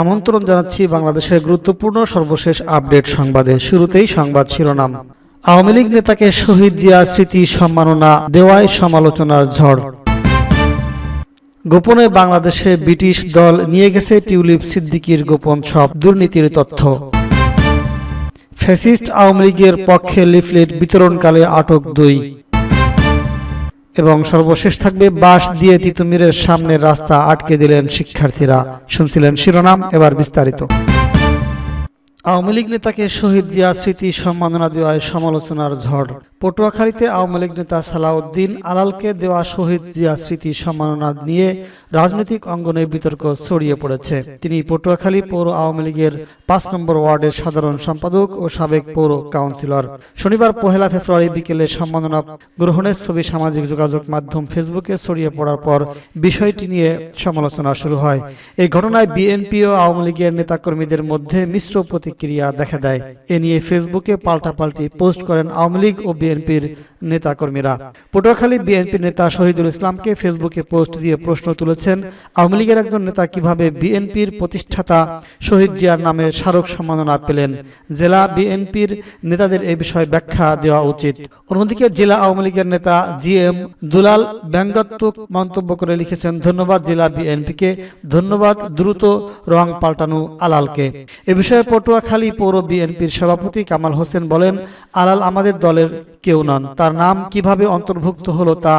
আমন্ত্রণ জানাচ্ছি বাংলাদেশের গুরুত্বপূর্ণ সর্বশেষ আপডেট সংবাদে। শুরুতেই সংবাদ শিরোনাম। আওয়ামী লীগ নেতাকে শহীদ জিয়া স্মৃতি সম্মাননা দেওয়ায় সমালোচনার ঝড়। গোপনে বাংলাদেশে ব্রিটিশ দল নিয়ে গেছে টিউলিপ সিদ্দিকির গোপন সব দুর্নীতির তথ্য। ফ্যাসিস্ট আওয়ামী লীগের পক্ষে লিফলেট বিতরণকালে আটক দুই। এবং সর্বশেষ থাকবে বাঁশ দিয়ে তিতুমিরের সামনে রাস্তা আটকে দিলেন শিক্ষার্থীরা। শুনছিলেন শিরোনাম, এবার বিস্তারিত। আওয়ামী লীগ নেতাকে শহীদ জিয়া স্মৃতি সম্মাননা দেওয়ায় সমালোচনার ঝড়। পটুয়াখালীতে আওয়ামী লীগ নেতা সালাউদ্দিন আলালকে দেওয়া শহীদ জিয়া স্মৃতি সম্মাননা নিয়ে রাজনৈতিক অঙ্গনে বিতর্ক ছড়িয়ে পড়েছে। তিনি পটুয়াখালী পৌর আওয়ামী লীগের পাঁচ নম্বর ওয়ার্ডের সাধারণ সম্পাদক ও সাবেক পৌর কাউন্সিলর। শনিবার পহেলা ফেব্রুয়ারি বিকেলে সম্মাননা গ্রহণের ছবি সামাজিক যোগাযোগ মাধ্যম ফেসবুকে ছড়িয়ে পড়ার পর বিষয়টি নিয়ে সমালোচনা শুরু হয়। এই ঘটনায় বিএনপি ও আওয়ামী লীগের নেতাকর্মীদের মধ্যে মিশ্র প্রতিক্রিয়া দেখা দেয়। এ নিয়ে ফেসবুকে পাল্টাপাল্টি পোস্ট করেন আওয়ামী লীগ ও বিএনপির নেতাকর্মীরা। পটুয়াখালী বিএনপির নেতা শহীদুল ইসলামকে ফেসবুকে পোস্ট দিয়ে প্রশ্ন তুলেছেন, আওয়ামী লীগের একজন নেতা কীভাবে বিএনপির প্রতিষ্ঠাতা শহীদ জিয়ার নামে স্মারক সম্মাননা পেলেন? জেলা বিএনপির নেতাদের এ বিষয়ে ব্যাখ্যা দেওয়া উচিত। অন্যদিকে জেলা আওয়ামী লীগের নেতা জি এম দুলাল ব্যঙ্গাত্মক মন্তব্য করে লিখেছেন, ধন্যবাদ জেলা বিএনপিকে, ধন্যবাদ দ্রুত রং পাল্টানো আলালকে। এ বিষয়ে পটুয়াখালী পৌর বিএনপির সভাপতি কামাল হোসেন বলেন, আলাল আমাদের দলের কেউ নন। তার নাম কীভাবে অন্তর্ভুক্ত হলো তা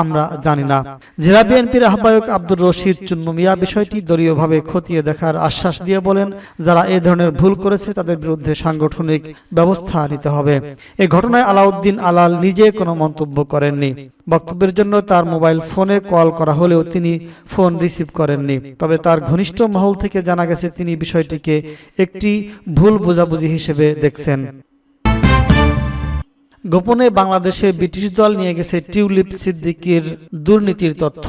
আমরা জানি না। জেলা বিএনপির আহ্বায়ক আব্দুর রশিদ চুন্নু মিয়া বিষয়টি দলীয়ভাবে খতিয়ে দেখার আশ্বাস দিয়ে বলেন, যারা এ ধরনের ভুল করেছে তাদের বিরুদ্ধে সাংগঠনিক ব্যবস্থা নিতে হবে। এ ঘটনায় আলাউদ্দিন আলাল নিজে কোনো মন্তব্য করেননি। বক্তব্যের জন্য তার মোবাইল ফোনে কল করা হলেও তিনি ফোন রিসিভ করেননি। তবে তার ঘনিষ্ঠ মহল থেকে জানা গেছে, তিনি বিষয়টিকে একটি ভুল বোঝাবুঝি হিসেবে দেখছেন। গোপনে বাংলাদেশে ব্রিটিশ দল নিয়ে গেছে টিউলিপ সিদ্দিকির দুর্নীতির তথ্য।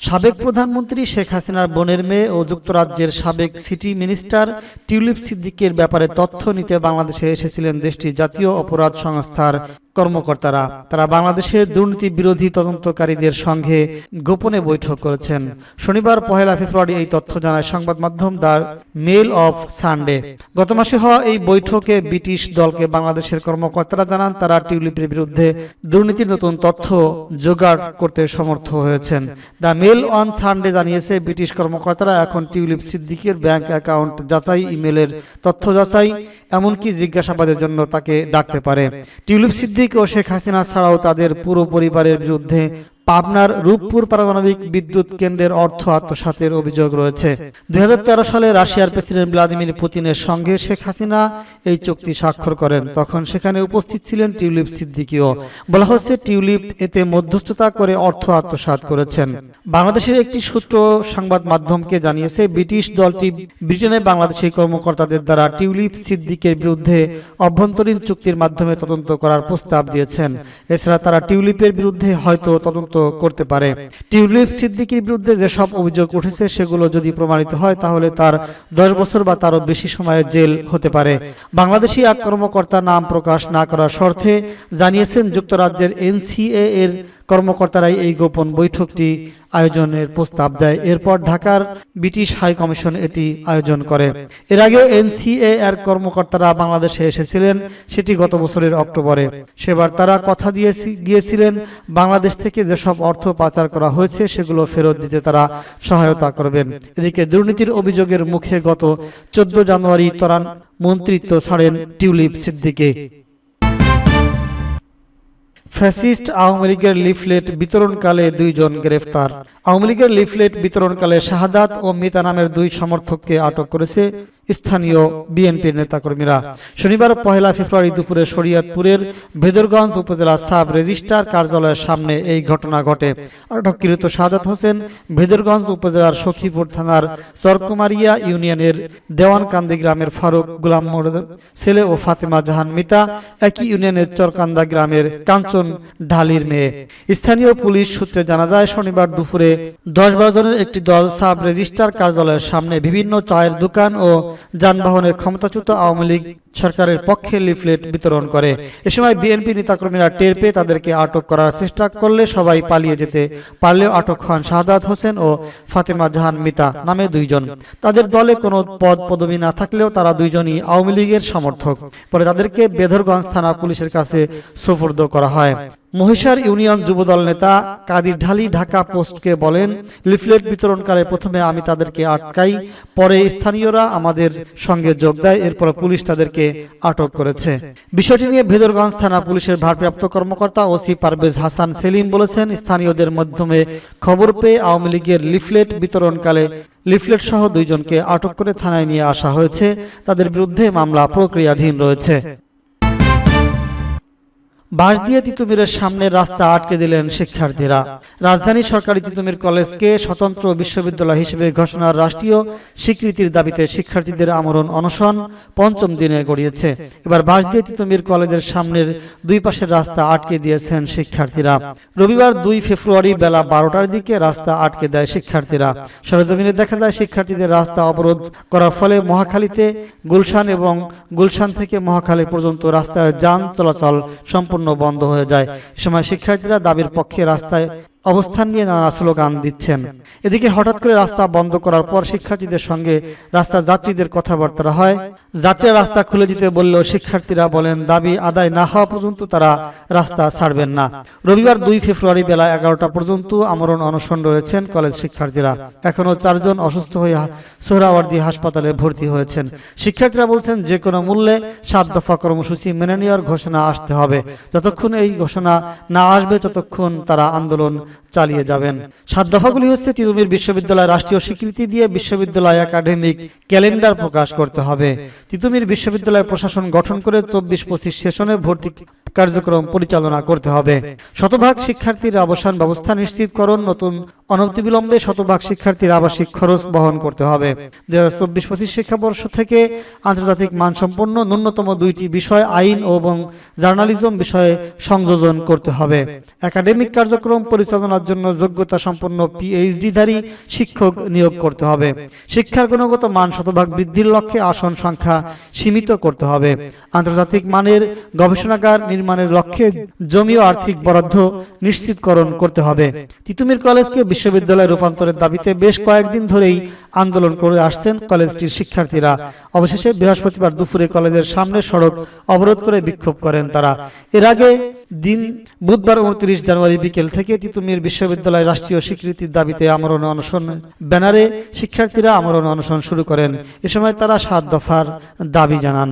সাবেক প্রধানমন্ত্রী শেখ হাসিনার বোনের মেয়ে ও যুক্তরাজ্যের সাবেক সিটি মিনিস্টার টিউলিপ সিদ্দিকির ব্যাপারে তথ্য নিতে বাংলাদেশে এসেছিলেন দেশটির জাতীয় অপরাধ সংস্থার কর্মকর্তারা তারা বাংলাদেশে দুর্নীতি বিরোধী তদন্তকারীদের সঙ্গে গোপনে বৈঠক করেছেন। শনিবার পহেলা ফেব্রুয়ারি এই তথ্য জানায় সংবাদ মাধ্যম দ্য মেল অফ সানডে। গত মাসে হওয়া এই বৈঠকে ব্রিটিশ দলকে বাংলাদেশের কর্মকর্তারা জানান, তারা টিউলিপের বিরুদ্ধে দুর্নীতির নতুন তথ্য জোগাড় করতে সমর্থ হয়েছেন। দ্য মেল অন সানডে জানিয়েছে, ব্রিটিশ কর্মকর্তারা এখন টিউলিপ সিদ্দিকের ব্যাংক অ্যাকাউন্ট যাচাই, ইমেলের তথ্য যাচাই, এমনকি জিজ্ঞাসাবাদের জন্য তাকে ডাকতে পারে। টিউলিপ সিদ্দিক ও শেখ হাসিনা ছাড়াও তাদের পুরো পরিবারের বিরুদ্ধে পাবনার রূপপুর পারমাণবিক বিদ্যুৎ কেন্দ্রের অর্থ আত্মসাতের অভিযোগ রয়েছে। দুই সালে রাশিয়ার প্রেসিডেন্ট ভ্লাদিমির পুতিনের সঙ্গে শেখ হাসিনা এই চুক্তি স্বাক্ষর করেন। তখন সেখানে উপস্থিত ছিলেন টিউলিপ সিদ্দিকিও। বলা হচ্ছে টিউলিপ এতে মধ্যস্থতা করে অর্থ আত্মসাত করেছেন। বাংলাদেশের একটি সূত্র সংবাদ মাধ্যমকে জানিয়েছে, ব্রিটিশ দলটি ব্রিটেনে বাংলাদেশি কর্মকর্তাদের দ্বারা টিউলিপ সিদ্দিকের বিরুদ্ধে অভ্যন্তরীণ চুক্তির মাধ্যমে তদন্ত করার প্রস্তাব দিয়েছেন। এছাড়া তারা টিউলিপের বিরুদ্ধে হয়তো তদন্ত করতে পারে। টিউলিপ সিদ্দিকির বিরুদ্ধে যেসব অভিযোগ উঠেছে, সেগুলো যদি প্রমাণিত হয়, তাহলে তার দশ বছর বা তারও বেশি সময়ের জেল হতে পারে। বাংলাদেশি এক নাম প্রকাশ না করার শর্তে জানিয়েছেন যুক্তরাজ্যের এনসিএ এর কর্মকর্তারাই এই গোপন বৈঠকটি আয়োজনের প্রস্তাব দেয়। এরপর ঢাকার ব্রিটিশ হাই কমিশন এটি আয়োজন করে। এর আগেও এনসিএ এর কর্মকর্তারা বাংলাদেশে এসেছিলেন, সেটি গত বছরের অক্টোবরে। সেবার তারা কথা দিয়ে গিয়েছিলেন, বাংলাদেশ থেকে যেসব অর্থ পাচার করা হয়েছে, সেগুলো ফেরত দিতে তারা সহায়তা করবেন। এদিকে দুর্নীতির অভিযোগের মুখে গত চোদ্দ জানুয়ারি তরান মন্ত্রিত্ব ছাড়েন টিউলিপ সিদ্দিকে। ফ্যাসিস্ট আওয়ামী লীগের লিফলেট বিতরণকালে দুইজন গ্রেফতার। আওয়ামী লীগের লিফলেট বিতরণকালে শাহাদাত ও মিতা নামের দুই সমর্থককে আটক করেছে স্থানীয় বিএনপির নেতাকর্মীরা। শনিবার পহেলা ফেব্রুয়ারি দুপুরে শরিয়তপুরের ভেদরগঞ্জ উপজেলা সাব রেজিস্ট্রার কার্যালয়ের সামনে এই ঘটনা ঘটে। আটককৃত শাহাদাত হোসেন ভেদরগঞ্জ উপজেলার সখীপুর থানার চরকুমারিয়া ইউনিয়নের দেওয়ানকান্দি গ্রামের ফারুক গুলাম ছেলে ও ফাতেমা জাহান মিতা একই ইউনিয়নের চরকান্দা গ্রামের কাঞ্চন ঢালির মেয়ে। স্থানীয় পুলিশ সূত্রে জানা যায়, শনিবার দুপুরে দশ বারো জনের একটি দল সাব রেজিস্ট্রার কার্যালয়ের সামনে বিভিন্ন চায়ের দোকান ও যানবাহনের ক্ষমতাচ্যুত আওয়ামী লীগ সরকারের পক্ষে লিফলেট বিতরণ করে। এ সময় বিএনপি নেতাকর্মীরা টের পেয়ে তাদেরকে আটক করার চেষ্টা করলে সবাই পালিয়ে যেতে পারলেও আটক হন শাহাদাত হোসেন ও ফাতেমা জাহান মিতা নামে দুইজন। তাদের দলে কোনো পদ পদবি না থাকলেও তারা দুইজনই আওয়ামী লীগের সমর্থক। পরে তাদেরকে বেধরগঞ্জ থানা পুলিশের কাছে সোপর্দ করা হয়। মহিষার ইউনিয়ন যুবদল নেতা কাদির ঢালি ঢাকা পোস্টকে বলেন, লিফলেট বিতরণকালে প্রথমে আমি তাদেরকে আটকাই, পরে স্থানীয়রা আমাদের সঙ্গে যোগ দেয়, এরপর পুলিশ তাদেরকে আটক করেছে। বিষয়টি নিয়ে ভেদরগঞ্জ থানা পুলিশের ভারপ্রাপ্ত কর্মকর্তা ওসি পারভেজ হাসান সেলিম বলেছেন, স্থানীয়দের মাধ্যমে খবর পেয়ে আওয়ামী লীগের লিফলেট বিতরণকালে লিফলেট সহ দুইজনকে আটক করে থানায় নিয়ে আসা হয়েছে। তাদের বিরুদ্ধে মামলা প্রক্রিয়াধীন রয়েছে। বাঁশ দিয়ে তিতুমিরের সামনে রাস্তা আটকে দিলেন শিক্ষার্থীরা। রাজধানী সরকারি তিতুমির কলেজকে স্বতন্ত্র বিশ্ববিদ্যালয় হিসেবে ঘোষণার রাষ্ট্রীয় স্বীকৃতির দাবিতে শিক্ষার্থীদের আমরণ অনশন পঞ্চম দিনে গড়িয়েছে। এবার বাঁশ দিয়ে তিতুমির কলেজের সামনের দুই পাশের রাস্তা আটকে দিয়েছেন শিক্ষার্থীরা। রবিবার দুই ফেব্রুয়ারি বেলা বারোটার দিকে রাস্তা আটকে দেয় শিক্ষার্থীরা। সরজমিনে দেখা যায়, শিক্ষার্থীদের রাস্তা অবরোধ করার ফলে মহাখালীতে গুলশান এবং গুলশান থেকে মহাখালী পর্যন্ত রাস্তায় যান চলাচল সম্পূর্ণ বন্ধ হয়ে যায়। এ সময় শিক্ষার্থীরা দাবির পক্ষে রাস্তায় অবস্থান নিয়ে নানা স্লোগান দিচ্ছেন। এদিকে হঠাৎ করে রাস্তা বন্ধ করার পর শিক্ষার্থীদের সঙ্গে রাস্তা যাত্রীদের কথাবার্তা হয়। যাত্রীরা রাস্তা খুলে দিতে বললেও শিক্ষার্থীরা বলেন, দাবি আদায় না হওয়া পর্যন্ত তারা রাস্তা ছাড়বেন না। রবিবার দুই ফেব্রুয়ারি বেলা এগারোটা পর্যন্ত আমরণ অনশন রয়েছেন কলেজ শিক্ষার্থীরা। এখনও চারজন অসুস্থ হয়ে সোহরাওয়ার্দী হাসপাতালে ভর্তি হয়েছেন। শিক্ষার্থীরা বলছেন, যে কোনো মূল্যে সাত দফা কর্মসূচি মেনে নেওয়ার ঘোষণা আসতে হবে। যতক্ষণ এই ঘোষণা না আসবে, ততক্ষণ তারা আন্দোলন চালিয়ে যাবেন। সাত দফাগুলি হচ্ছে তিতুমির বিশ্ববিদ্যালয় রাষ্ট্রীয় স্বীকৃতি দিয়ে বিশ্ববিদ্যালয় একাডেমিক ক্যালেন্ডার প্রকাশ করতে হবে। তিতুমির বিশ্ববিদ্যালয় প্রশাসন গঠন করে চব্বিশ পঁচিশ সেশনে ভর্তি কার্যক্রম পরিচালনা করতে হবে। শতভাগ শিক্ষার্থীর আবাসন ব্যবস্থা নিশ্চিতকরণ নতুন অনতিবিলম্বে শতভাগ শিক্ষার্থীর আবাসিক খরচ বহন করতে হবে। দু হাজার চব্বিশ পঁচিশ শিক্ষাবর্ষ থেকে আন্তর্জাতিক মানসম্পন্ন ন্যূনতম দুইটি বিষয় আইন এবং জার্নালিজম বিষয়ে সংযোজন করতে হবে। একাডেমিক কার্যক্রম পরিচালনার জন্য যোগ্যতা সম্পন্ন পিএইচডিধারী শিক্ষক নিয়োগ করতে হবে। শিক্ষার গুণগত মান শতভাগ বৃদ্ধির লক্ষ্যে আসন সংখ্যা সীমিত করতে হবে। আন্তর্জাতিক মানের গবেষণাগার নির্মাণের লক্ষ্যে জমি ও আর্থিক বরাদ্দ নিশ্চিতকরণ করতে হবে। তিতুমির কলেজকে বিশ্ববিদ্যালয়ে রূপান্তরের দাবিতে বেশ কয়েকদিন ধরেই আন্দোলন করে আসছেন কলেজটির শিক্ষার্থীরা। অবশেষে বৃহস্পতিবার দুপুরে কলেজের সামনে সড়ক অবরোধ করে বিক্ষোভ করেন তারা। এর আগে দিন বুধবার উনত্রিশ জানুয়ারি বিকেল থেকে তিতুমির বিশ্ববিদ্যালয় রাষ্ট্রীয় স্বীকৃতির দাবিতে আমরণ অনশন ব্যানারে শিক্ষার্থীরা আমরণ অনশন শুরু করেন। এ সময় তারা সাত দফার দাবি জানান।